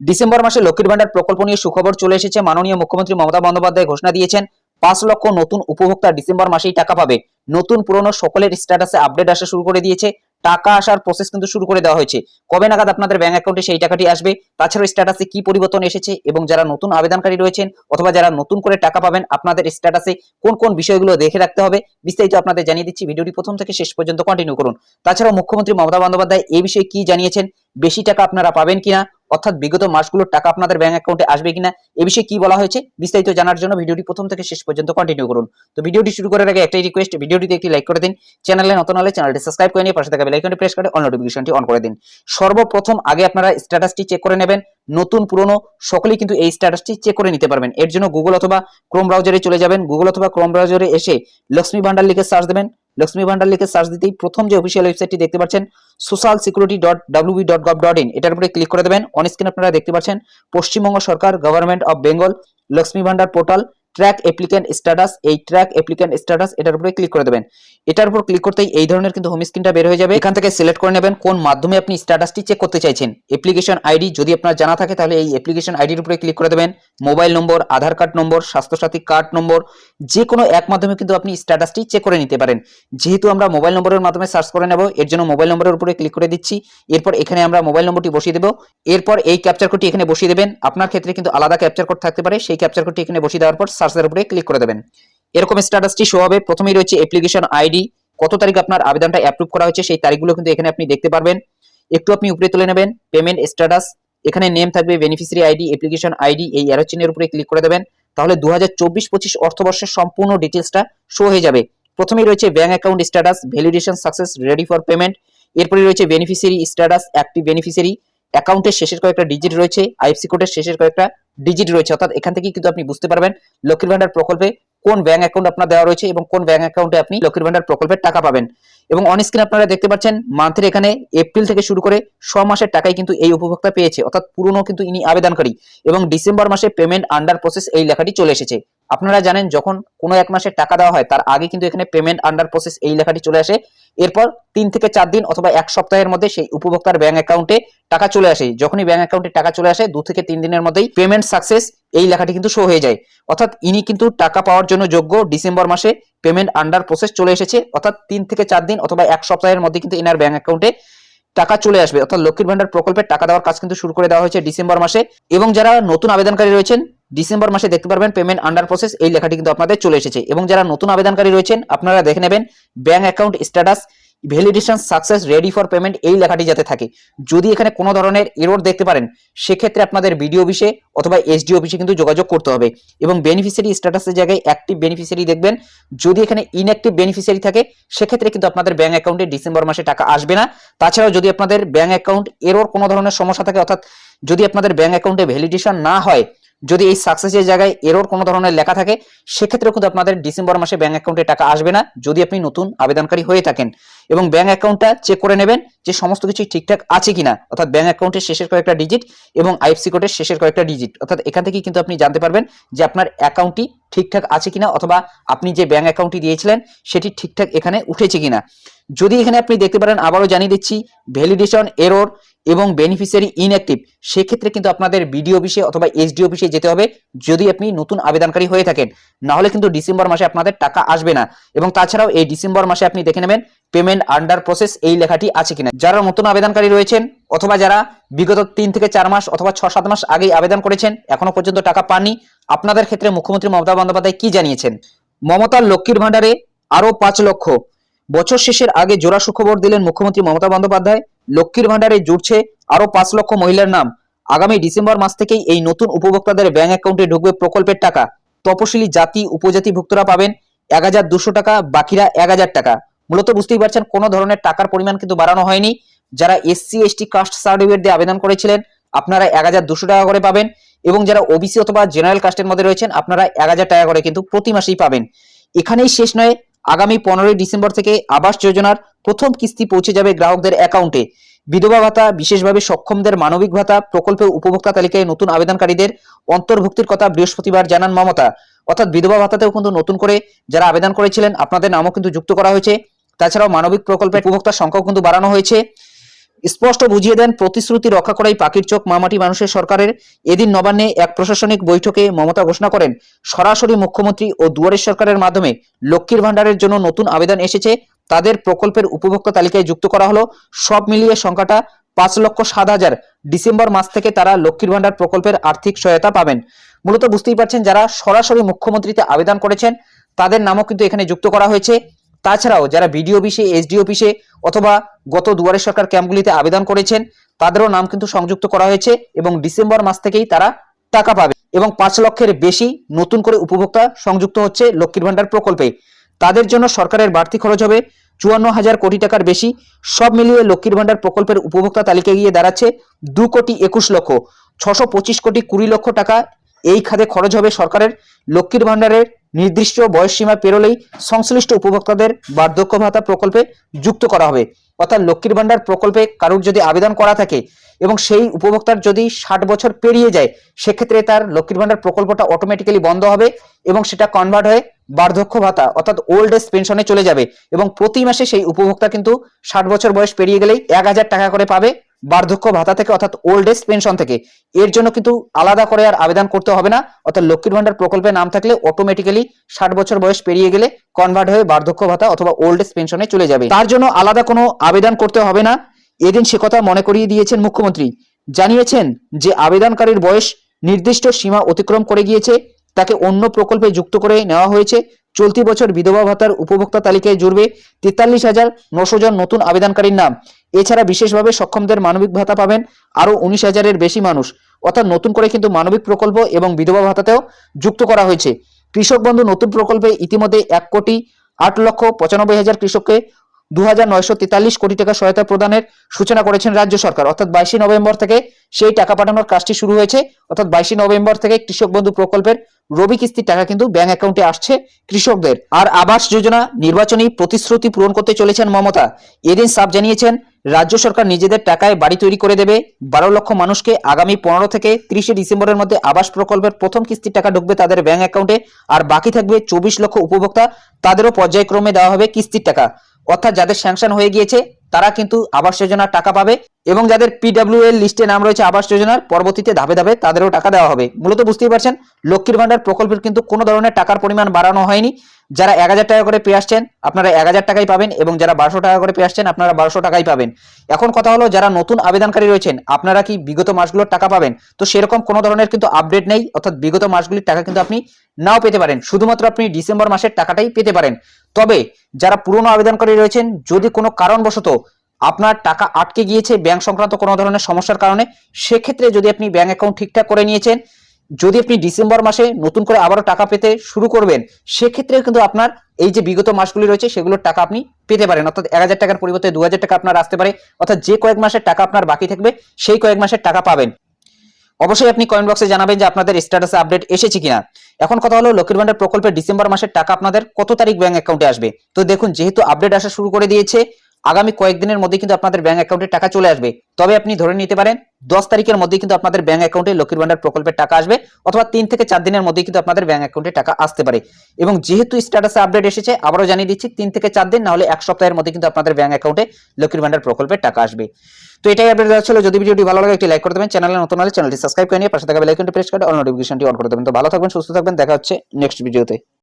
December মাসে লক্ষ্মীর ভান্ডার প্রকল্প নিয়ে সুখবর চলে এসেছে। মাননীয় মুখ্যমন্ত্রী মমতা বন্দ্যোপাধ্যায় ঘোষণা দিয়েছেন, পাঁচ লক্ষ নতুন উপভোক্তা ডিসেম্বর মাসেই টাকা পাবে। নতুন পুরনো সকলের স্ট্যাটাসে আপডেট আসা শুরু করে দিয়েছে। টাকা আসার প্রসেস কিন্তু শুরু করে দেওয়া হয়েছে। কবে নাগাদ আপনাদের ব্যাংক অ্যাকাউন্টে সেই টাকাটি আসবে? তাছাড়া স্ট্যাটাসে কি পরিবর্তন এসেছে? এবং যারা নতুন আবেদনকারী রয়েছেন অথবা যারা নতুন করে টাকা পাবেন, আপনাদের স্ট্যাটাসে কোন কোন বিষয়গুলো দেখে রাখতে হবে? বিস্তারিত আপনাদের জানিয়ে দিচ্ছি। ভিডিওটি প্রথম থেকে শেষ পর্যন্ত কন্টিনিউ করুন। তাছাড়াও মুখ্যমন্ত্রী মমতা বন্দ্যোপাধ্যায় এই বিষয়ে কি জানিয়েছেন? বেশি টাকা আপনারা পাবেন কিনা, অর্থাৎ বিগত মাসগুলোর টাকা আপনাদের ব্যাংক অ্যাকাউন্টে আসবে কিনা, এ বিষয়ে কি বলা হয়েছে বিস্তারিত জানার জন্য ভিডিওটি প্রথম থেকে শেষ পর্যন্ত কন্টিনিউ করুন। তো ভিডিওটি শুরু করার আগে একটাই রিকোয়েস্ট ভিডিওটিতে একটি লাইক করে দিন চ্যানেলে নতুন হলে চ্যানেলটি সাবস্ক্রাইব করে নিয়ে পাশে থাকা বেল প্রেস করে অল নোটিফিকেশনটি অন করে দিন। সর্বপ্রথম আগে আপনারা স্ট্যাটাসটি চেক করে নেবেন, নতুন, পুরনো, সকলেই কিন্তু এই স্ট্যাটাসটি চেক করে নিতে পারবেন। এর জন্য গুগল অথবা ক্রোম ব্রাউজারে চলে যাবেন। গুগল অথবা ক্রোম ব্রাউজারে এসে লক্ষ্মী ভান্ডার লিখে সার্চ দেবেন। লক্ষ্মী ভান্ডার লিখে সার্চ দিতেই প্রথম যে অফিসিয়াল ওয়েবসাইটটি দেখতে পাচ্ছেন social security dot WB dot gov dot in এটার উপরে ক্লিক করে দেবেন। অন স্ক্রিন আপনারা দেখতে পাচ্ছেন, পশ্চিমবঙ্গ সরকার government of Bengal Lakshmi Bhandar portal track applicant status এই ট্র্যাক অ্যাপ্লিক্যান্ট স্ট্যাটাস এটার উপরে ক্লিক করে দেবেন। এটার উপর ক্লিক করতেই এই ধরনের কিন্তু হোম স্ক্রিনটা বের হয়ে যাবে। এখান থেকে সিলেক্ট করে নেবেন কোন মাধ্যমে আপনি স্ট্যাটাসটি চেক করতে চাইছেন। অ্যাপ্লিকেশন আইডি যদি আপনার জানা থাকে তাহলে এই অ্যাপ্লিকেশন আইডির উপরে ক্লিক করে দেবেন। Mobile number Aadhaar card number Swasthyasathi card number যে কোনো এক মাধ্যমে কিন্তু আপনি স্ট্যাটাসটি চেক করে নিতে পারেন। যেহেতু আমরা মোবাইল নম্বরের মাধ্যমে সার্চ করে নেব, এর জন্য মোবাইল নম্বরের উপরে ক্লিক করে দিচ্ছি। এরপর এখানে আমরা মোবাইল নম্বরটি বসিয়ে দেবো। এরপর এই ক্যাপচার কোডটি এখানে বসিয়ে দেবেন। আপনার ক্ষেত্রে কিন্তু আলাদা ক্যাপচার কোড থাকতে পারে। সেই ক্যাপচার কোডটি এখানে বসিয়ে দেওয়ার পর সার্চের উপরে ক্লিক করে দেবেন। এরকম স্ট্যাটাসটি শো হবে। প্রথমেই রয়েছে অ্যাপ্লিকেশন আইডি কত তারিখ আপনার আবেদনটা অ্যাপ্রুভ করা হয়েছে সেই তারিখগুলো কিন্তু এখানে আপনি দেখতে পারবেন। একটু আপনি উপরে তুলে নেবেন। পেমেন্ট স্ট্যাটাস এখানে নেম থাকবে বেনিফিসিয়ারি আইডি অ্যাপ্লিকেশন আইডি এই অ্যারো চিহ্নের উপরে ক্লিক করে দেবেন। তাহলে দু হাজার চব্বিশ পঁচিশ অর্থবর্ষের সম্পূর্ণ ডিটেলসটা শো হয়ে যাবে। প্রথমেই রয়েছে bank account status validation success ready for payment এরপরে রয়েছে বেনিফিসিয়ারি স্ট্যাটাস অ্যাক্টিভ বেনিফিসিয়ারি অ্যাকাউন্টের শেষের কয়েকটা ডিজিট রয়েছে আইএফসি কোডের শেষের কয়েকটা ডিজিট রয়েছে, অর্থাৎ এখান থেকে কিন্তু আপনি বুঝতে পারবেন লক্ষ্মীর ভান্ডার প্রকল্পে কোন ব্যাংক অ্যাকাউন্ট আপনার দেওয়া রয়েছে এবং কোন ব্যাংক অ্যাকাউন্টে আপনি লক্ষ্মীর ভান্ডার প্রকল্পের টাকা পাবেন। এবং অন স্ক্রিন আপনারা দেখতে পাচ্ছেন মান্থের এখানে এপ্রিল থেকে শুরু করে ছ মাসের টাকাই কিন্তু এই উপভোক্তা পেয়েছে, অর্থাৎ পুরনো কিন্তু ইনি আবেদনকারী। এবং ডিসেম্বর মাসে পেমেন্ট আন্ডার প্রসেস এই লেখাটি চলে এসেছে। আপনারা জানেন যখন কোনো এক মাসের টাকা দেওয়া হয়, তার আগে কিন্তু এখানে পেমেন্ট আন্ডার প্রসেস এই লেখাটি চলে আসে। এরপর তিন থেকে চার দিন অথবা এক সপ্তাহের মধ্যে সেই উপভোক্তার ব্যাংক অ্যাকাউন্টে টাকা চলে আসে। যখনই ব্যাংক অ্যাকাউন্টে টাকা চলে আসে, দু থেকে তিন দিনের মধ্যেই পেমেন্ট সাকসেস এই লেখাটি কিন্তু শো হয়ে যায়। অর্থাৎ ইনি কিন্তু টাকা পাওয়ার জন্য যোগ্য। ডিসেম্বর মাসে পেমেন্ট আন্ডার প্রসেস চলে এসেছে। অর্থাৎ তিন থেকে চার দিন অথবা এক সপ্তাহের মধ্যে কিন্তু ইনার ব্যাংক অ্যাকাউন্টে টাকা চলে আসবে। অর্থাৎ লক্ষ্মীর ভান্ডার প্রকল্পের টাকা দেওয়ার কাজ কিন্তু শুরু করে দেওয়া হয়েছে ডিসেম্বর মাসে। এবং যারা নতুন আবেদনকারী রয়েছেন ডিসেম্বর মাসে দেখতে পারবেন পেমেন্ট আন্ডার প্রসেস এই লেখাটি কিন্তু আপনাদের চলে এসেছে। এবং যারা নতুন আবেদনকারী রয়েছেন, আপনারা দেখে নেবেন bank account status validation success ready for payment এই লেখাটি যাতে থাকে। যদি এখানে কোনো ধরনের এরর দেখতে পারেন, সেক্ষেত্রে আপনাদের বিডিও অফিসে অথবা এসডি অফিসে কিন্তু যোগাযোগ করতে হবে। এবং বেনিফিসিয়ারি স্ট্যাটাসের জায়গায় অ্যাক্টিভ বেনিফিসিয়ারি দেখবেন। যদি এখানে ইনঅ্যাক্টিভ বেনিফিসিয়ারি থাকে, সেক্ষেত্রে কিন্তু আপনাদের ব্যাঙ্ক অ্যাকাউন্টে ডিসেম্বর মাসে টাকা আসবে না। তাছাড়াও যদি আপনাদের ব্যাঙ্ক অ্যাকাউন্ট এরর কোনো ধরনের সমস্যা থাকে, অর্থাৎ যদি আপনাদের ব্যাঙ্ক অ্যাকাউন্টে ভ্যালিডেশন না হয় যদি এই সাকসেসের জায়গায় এরর কোনো ধরনের লেখা থাকে সেক্ষেত্রে কিন্তু আপনাদের ডিসেম্বর মাসে ব্যাংক অ্যাকাউন্টে টাকা আসবে না, যদি আপনি নতুন আবেদনকারী হয়ে থাকেন। এবং ব্যাংক অ্যাকাউন্টটা চেক করে নেবেন যে সমস্ত কিছু ঠিকঠাক আছে কিনা। অর্থাৎ ব্যাংক অ্যাকাউন্টের শেষের কয়েকটা ডিজিট এবং আইএফসি কোডের শেষের কয়েকটা ডিজিট অর্থাৎ এখান থেকে কিন্তু আপনি জানতে পারবেন যে আপনার অ্যাকাউন্টটি ঠিকঠাক আছে কিনা, অথবা আপনি যে ব্যাংক অ্যাকাউন্টটি দিয়েছিলেন, সেটি ঠিকঠাক এখানে উঠেছে কিনা। যদি এখানে আপনি দেখতে পারেন, আবারও জানিয়ে দিচ্ছি ভ্যালিডেশন এরর এবং বেনিফিসিয়ারি ইনঅ্যাক্টিভ সেক্ষেত্রে কিন্তু আপনাদের বিডিও অফিসে অথবা এসডি অফিসে যেতে হবে যদি আপনি নতুন আবেদনকারী হয়ে থাকেন। না হলে কিন্তু ডিসেম্বর মাসে আপনাদের টাকা আসবে না। এবং তাছাড়াও এই ডিসেম্বর মাসে আপনি দেখে নেবেন পেমেন্ট আন্ডার প্রসেস এই লেখাটি আছে কিনা। যারা নতুন আবেদনকারী রয়েছেন অথবা যারা বিগত তিন থেকে চার মাস অথবা ছ সাত মাস আগেই আবেদন করেছেন, এখনও পর্যন্ত টাকা পাননি, আপনাদের ক্ষেত্রে মুখ্যমন্ত্রী মমতা বন্দ্যোপাধ্যায় কি জানিয়েছেন? মমতার লক্ষ্মীর ভান্ডারে আরও পাঁচ লক্ষ। বছর শেষের আগে জোড়া সুখবর দিলেন মুখ্যমন্ত্রী মমতা বন্দ্যোপাধ্যায়। লক্ষ্মীর ভাণ্ডারে জুড়ছে আরও পাঁচ লক্ষ মহিলার নাম। আগামী ডিসেম্বর মাস থেকেই এই নতুন উপভোক্তাদের ব্যাংক অ্যাকাউন্টে ঢুকবে প্রকল্পের টাকা। তপশিলি জাতি, উপজাতি ভুক্তরা পাবেন এক হাজার দুশো টাকা, বাকিরা এক হাজার টাকা। মূলত বুঝতেই পারছেন, কোনো ধরনের টাকার পরিমাণ কিন্তু বাড়ানো হয়নি। যারা এসসি, এসটি কাস্ট সার্টিফিকেট দিয়ে আবেদন করেছিলেন, আপনারা এক হাজার দুশো টাকা করে পাবেন এবং যারা ওবিসি অথবা জেনারেল কাস্টের মধ্যে রয়েছেন, আপনারা এক হাজার টাকা করে কিন্তু প্রতি মাসেই পাবেন। এখানেই শেষ নয় আগামী পনেরোই ডিসেম্বর থেকে আবাস যোজনার প্রথম কিস্তি পৌঁছে যাবে গ্রাহকদের অ্যাকাউন্টে। বিধবা ভাতা, বিশেষভাবে সক্ষমদের মানবিক ভাতা, প্রকল্পের উপভোক্তা তালিকায় নতুন আবেদনকারীদের অন্তর্ভুক্তির কথা বৃহস্পতিবার জানান মমতা। অর্থাৎ বিধবা ভাতাতেও কিন্তু নতুন করে যারা আবেদন করেছিলেন, আপনাদের নামও কিন্তু যুক্ত করা হয়েছে। তাছাড়াও মানবিক প্রকল্পের উপভোক্তার সংখ্যাও কিন্তু বাড়ানো হয়েছে। স্পষ্ট বুঝিয়ে দেন, প্রতিশ্রুতি রক্ষা করাই পাখির চোখ, মামাটি মানুষের সরকারের। এদিন নবান্নে এক প্রশাসনিক বৈঠকে মমতা ঘোষণা করেন, সরাসরি মুখ্যমন্ত্রী ও দুয়ারের সরকারের মাধ্যমে লক্ষ্মীর ভাণ্ডারের জন্য নতুন আবেদন এসেছে। তাদের প্রকল্পের উপভোক্তা তালিকায় যুক্ত করা হলো। সব মিলিয়ে সংখ্যাটা পাঁচ লক্ষ সাত হাজার। ডিসেম্বর মাস থেকে তারা লক্ষ্মীর ভাণ্ডার প্রকল্পের আর্থিক সহায়তা পাবেন। মূলত বুঝতেই পারছেন, যারা সরাসরি মুখ্যমন্ত্রীতে আবেদন করেছেন, তাদের নামও কিন্তু এখানে যুক্ত করা হয়েছে। তাছাড়াও যারা বিডিও অফিসে এসডি অফিসে অথবা গত দুয়ারে সরকার ক্যাম্পগুলিতে আবেদন করেছেন, তাদেরও নাম কিন্তু সংযুক্ত করা হয়েছে এবং ডিসেম্বর মাস থেকেই তারা টাকা পাবে এবং পাঁচ লক্ষের বেশি নতুন করে উপভোক্তা সংযুক্ত হচ্ছে লক্ষ্মীর ভান্ডার প্রকল্পে। তাদের জন্য সরকারের বাড়তি খরচ হবে চুয়ান্ন হাজার কোটি টাকার বেশি। সব মিলিয়ে লক্ষ্মীর ভান্ডার প্রকল্পের উপভোক্তা তালিকায় গিয়ে দাঁড়াচ্ছে দু কোটি একুশ লক্ষ। ছশো পঁচিশ কোটি কুড়ি লক্ষ টাকা এই খাতে খরচ হবে সরকারের লক্ষ্মীর ভাণ্ডারের নির্দিষ্ট বয়সসীমা পেরোলেই সংশ্লিষ্ট উপভোক্তাদের বার্ধক্য ভাতা প্রকল্পে যুক্ত করা হবে। অর্থাৎ লক্ষ্মীর ভাণ্ডার প্রকল্পে কারুর যদি আবেদন করা থাকে এবং সেই উপভোক্তার যদি ষাট বছর পেরিয়ে যায়, সেক্ষেত্রে তার লক্ষ্মীর ভাণ্ডার প্রকল্পটা অটোমেটিক্যালি বন্ধ হবে এবং সেটা কনভার্ট হয়ে বার্ধক্য ভাতা অর্থাৎ ওল্ড এজ পেনশনে চলে যাবে এবং প্রতি মাসে সেই উপভোক্তা কিন্তু ষাট বছর বয়স পেরিয়ে গেলেই এক হাজার টাকা করে পাবে। বার্ধক্য ভাতা থেকে অর্থাৎ ওল্ড এজ পেনশন থেকে, এর জন্য কিন্তু আলাদা করে আর আবেদন করতে হবে না। অর্থাৎ লক্ষ্মীর ভাণ্ডার প্রকল্পে নাম থাকলে অটোমেটিক্যালি ষাট বছর বয়স পেরিয়ে গেলে কনভার্ট হয়ে বার্ধক্য ভাতা অথবা ওল্ড এজ পেনশনে চলে যাবে। তার জন্য আলাদা কোনো আবেদন করতে হবে না। এদিন সে কথা মনে করিয়ে দিয়েছেন মুখ্যমন্ত্রী। জানিয়েছেন যে আবেদনকারীর বয়স নির্দিষ্ট সীমা অতিক্রম করে গিয়েছে, তাকে অন্য প্রকল্পে যুক্ত করে নেওয়া হয়েছে। চলতি বছর বিধবা ভাতার উপভোক্তা তালিকায় জুড়বে তেতাল্লিশ হাজার নশো জন নতুন আবেদনকারীর নাম। এছাড়া বিশেষভাবে সক্ষমদের মানবিক ভাতা পাবেন আরও উনিশ হাজারের বেশি মানুষ। অর্থাৎ নতুন করে কিন্তু মানবিক প্রকল্প এবং বিধবা ভাতাতেও যুক্ত করা হয়েছে। কৃষক বন্ধু নতুন প্রকল্পে ইতিমধ্যে এক কোটি আট লক্ষ পঁচানব্বই হাজার কৃষককে দু কোটি টাকা সহায়তা প্রদানের সূচনা করেছেন রাজ্য সরকার। অর্থাৎ বাইশে নভেম্বর থেকে সেই টাকা পাঠানোর কাজটি শুরু হয়েছে। অর্থাৎ বাইশে নভেম্বর থেকে কৃষক বন্ধু প্রকল্পের রবি কিস্তির টাকা কিন্তু ব্যাংক অ্যাকাউন্টে আসছে কৃষকদের। আর আবাস যোজনা নির্বাচনী প্রতিশ্রুতি পূরণ করতে চলেছেন মমতা। এদিন সাফ জানিয়েছেন, রাজ্য সরকার নিজেদের টাকায় বাড়ি তৈরি করে দেবে। বারো লক্ষ মানুষকে আগামী পনেরো থেকে তিরিশে ডিসেম্বরের মধ্যে আবাস প্রকল্পের প্রথম কিস্তির টাকা ঢুকবে তাদের ব্যাংক অ্যাকাউন্টে। আর বাকি থাকবে চব্বিশ লক্ষ উপভোক্তা। তাদেরও পর্যায়ক্রমে দেওয়া হবে কিস্তির টাকা। অর্থাৎ যাদের স্যাংশন হয়ে গিয়েছে, তারা কিন্তু আবাস যোজনার টাকা পাবে এবং যাদের পিডাব্লিউ এর লিস্টে নাম রয়েছে আবাস যোজনার পরবর্তীতে ধাপে ধাপে তাদেরও টাকা দেওয়া হবে। মূলত বুঝতেই পারছেন, লক্ষ্মীর ভান্ডার প্রকল্পের কিন্তু কোনো ধরনের টাকার পরিমাণ বাড়ানো হয়নি। যারা এক হাজার টাকা করে পেয়ে আসছেন, আপনারা এক হাজার টাকাই পাবেন এবং যারা বারোশো টাকা করে পেয়ে আসছেন, আপনারা বারোশো টাকাই পাবেন। এখন কথা হলো, যারা নতুন আবেদনকারী রয়েছেন, আপনারা কি বিগত মাসগুলোর টাকা পাবেন? তো সেরকম কোনো ধরনের কিন্তু আপডেট নেই, অর্থাৎ বিগত মাসগুলির টাকা কিন্তু আপনি নাও পেতে পারেন। শুধুমাত্র আপনি ডিসেম্বর মাসের টাকাটাই পেতে পারেন। তবে যারা পুরনো আবেদনকারী রয়েছেন, যদি কোনো কারণবশত আপনার টাকা আটকে গিয়েছে ব্যাংক সংক্রান্ত কোনো ধরনের সমস্যার কারণে, সেক্ষেত্রে যদি আপনি ব্যাংক অ্যাকাউন্ট ঠিকঠাক করে নিয়েছেন যদি আপনি ডিসেম্বর মাসে নতুন করে আবারও টাকা পেতে শুরু করবেন সেক্ষেত্রে কিন্তু আপনার এই যে বিগত মাসগুলি রয়েছে, সেগুলোর টাকা আপনি পেতে পারেন। অর্থাৎ এক হাজার টাকার পরিবর্তে দু হাজার টাকা আপনার আসতে পারে। অর্থাৎ যে কয়েক মাসের টাকা আপনার বাকি থাকবে, সেই কয়েক মাসের টাকা পাবেন। অবশ্যই আপনি কমেন্ট বক্সে জানাবেন যে আপনাদের স্ট্যাটাসে আপডেট এসেছে কিনা। এখন কথা হলো, লক্ষ্মীর ভান্ডার প্রকল্পের ডিসেম্বর মাসের টাকা আপনাদের কত তারিখ ব্যাংক অ্যাকাউন্টে আসবে? তো দেখুন, যেহেতু আপডেট আসা শুরু করে দিয়েছে আগামী কয়েকদিনের মধ্যে কিন্তু আপনাদের ব্যাংক অ্যাকাউন্টে টাকা চলে আসবে। তবে আপনি ধরে নিতে পারেন, দশ তারিখের মধ্যে কিন্তু আপনাদের ব্যাংক অ্যাকাউন্টে লক্ষ্মীর ভান্ডার প্রকল্পের টাকা আসবে, অথবা তিন থেকে চার দিনের মধ্যে কিন্তু আপনাদের ব্যাংক অ্যাকাউন্টে টাকা আসতে পারে। এবং যেহেতু স্ট্যাটাসে আপডেট এসেছে, আবারও জানিয়ে দিচ্ছি, তিন থেকে চার দিন না হলে এক সপ্তাহের মধ্যে কিন্তু আপনাদের ব্যাংক অ্যাকাউন্টে লক্ষ্মীর ভান্ডার প্রকল্পের টাকা আসবে। তো এটাই আপডেট দেওয়া ছিল। যদি ভিডিওটি ভালো লাগে, একটি লাইক করে দেবেন। চ্যানেলে নতুন হলে চ্যানেলটি সাবস্ক্রাইব করে নিয়ে পাশে থাকা বেল আইকনটি প্রেস করে অল নোটিফিকেশনটি অন করে দেবেন। তো ভালো থাকবেন, সুস্থ থাকবেন। দেখা হচ্ছে নেক্সট ভিডিওতে